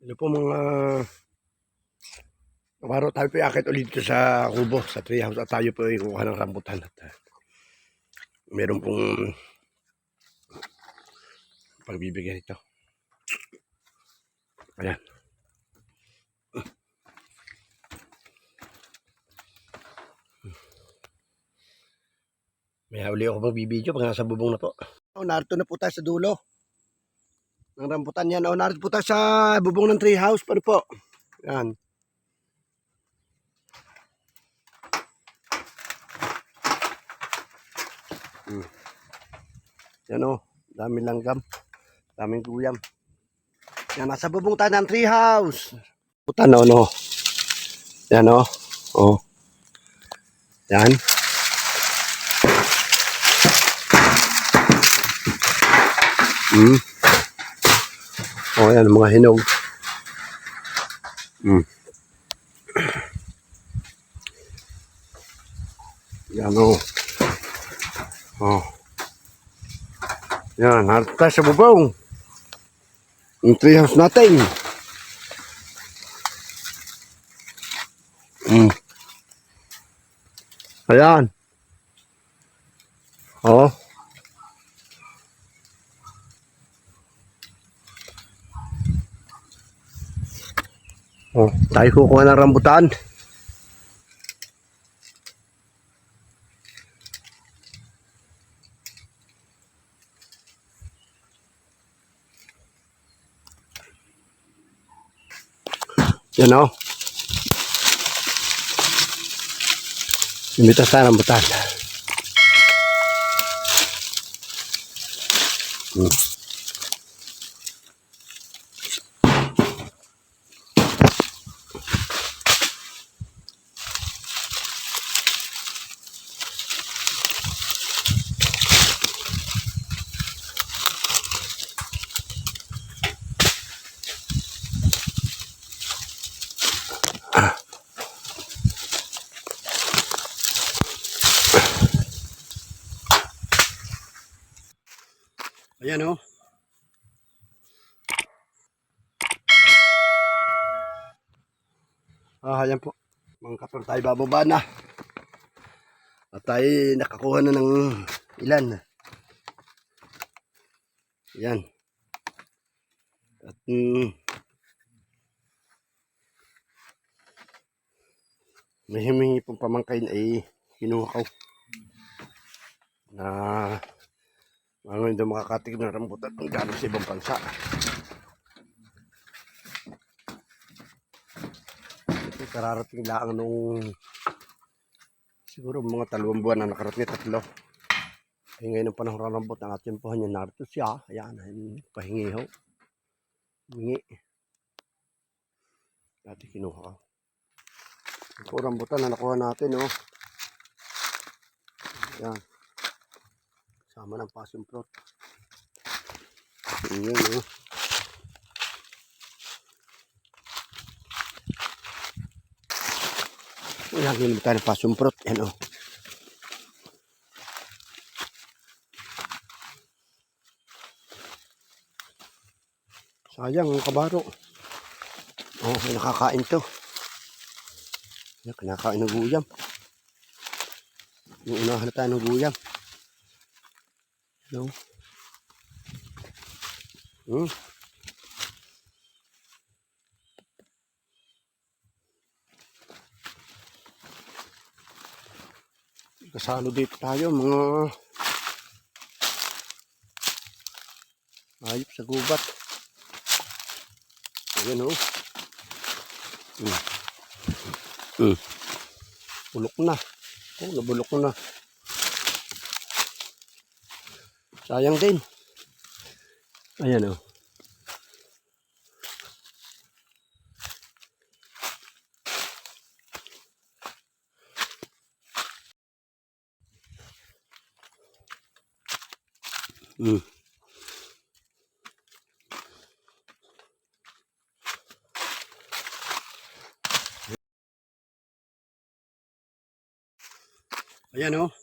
Ano po mga Kabaro, tayo po akit ulit dito sa kubo, sa treehouse at tayo po ay kukuha ng rambutan at uh, meron pong pagbibigyan ito. Ayan. May huli ako magbibideo pag nasa bubong na po. Oh, narito na po tayo sa dulo. Ng rambutan yan. Oh, narito po tayo sa bubong ng treehouse. Paano po? Yan. Hmm. Yan o. Daming langgam. Daming guyam. Yan, nasa bubong tayo ng treehouse. Puta no, no. Yan o. Oh. Yan. Hmm. Oh, yan, mga hinog. Hmm. Yan o. Oh. Yan, harap tayo sa bubong. Yung treehouse natin. Hmm. Ayan. Oh. Oh, tayo kukuha ng rambutan. Yan o. Imitas tayo ng rambutan. Hmm. Ayan o. Ah, ayan po. Mga kapal tayo bababa na. At tayo nakakuha na ng ilan. Ayan. At mm, may humingi pong pamangkain ay kinuha ko. Na ano hindi makakatig ng rambutan ang galing sa ibang bansa. Ito kararating lang nung siguro mga dalawang buwan na nakarating tatlo. Ay ngayon ang panahon ng rambut ang ating puhan niya narito siya. Ayan, pahingi ho. Hingi. Dati kinuha ko. Ito rambutan na nakuha natin oh. Ayan. Sama ng passion fruit. Ayan oh. Ayan, ginamit tayo ng passion fruit. Ayan oh. Sayang ang kabaro. Oh, nakakain to. Ayan, kinakain ng guyam. Yung unahan na tayo ng guyam. No. Hmm. Kasalo dito tayo mga ayop sa gubat. Ayan o. Hmm. Hmm. Bulok na. Oh, nabulok na. Sayang din. Ayan o. Mm. Ayan o.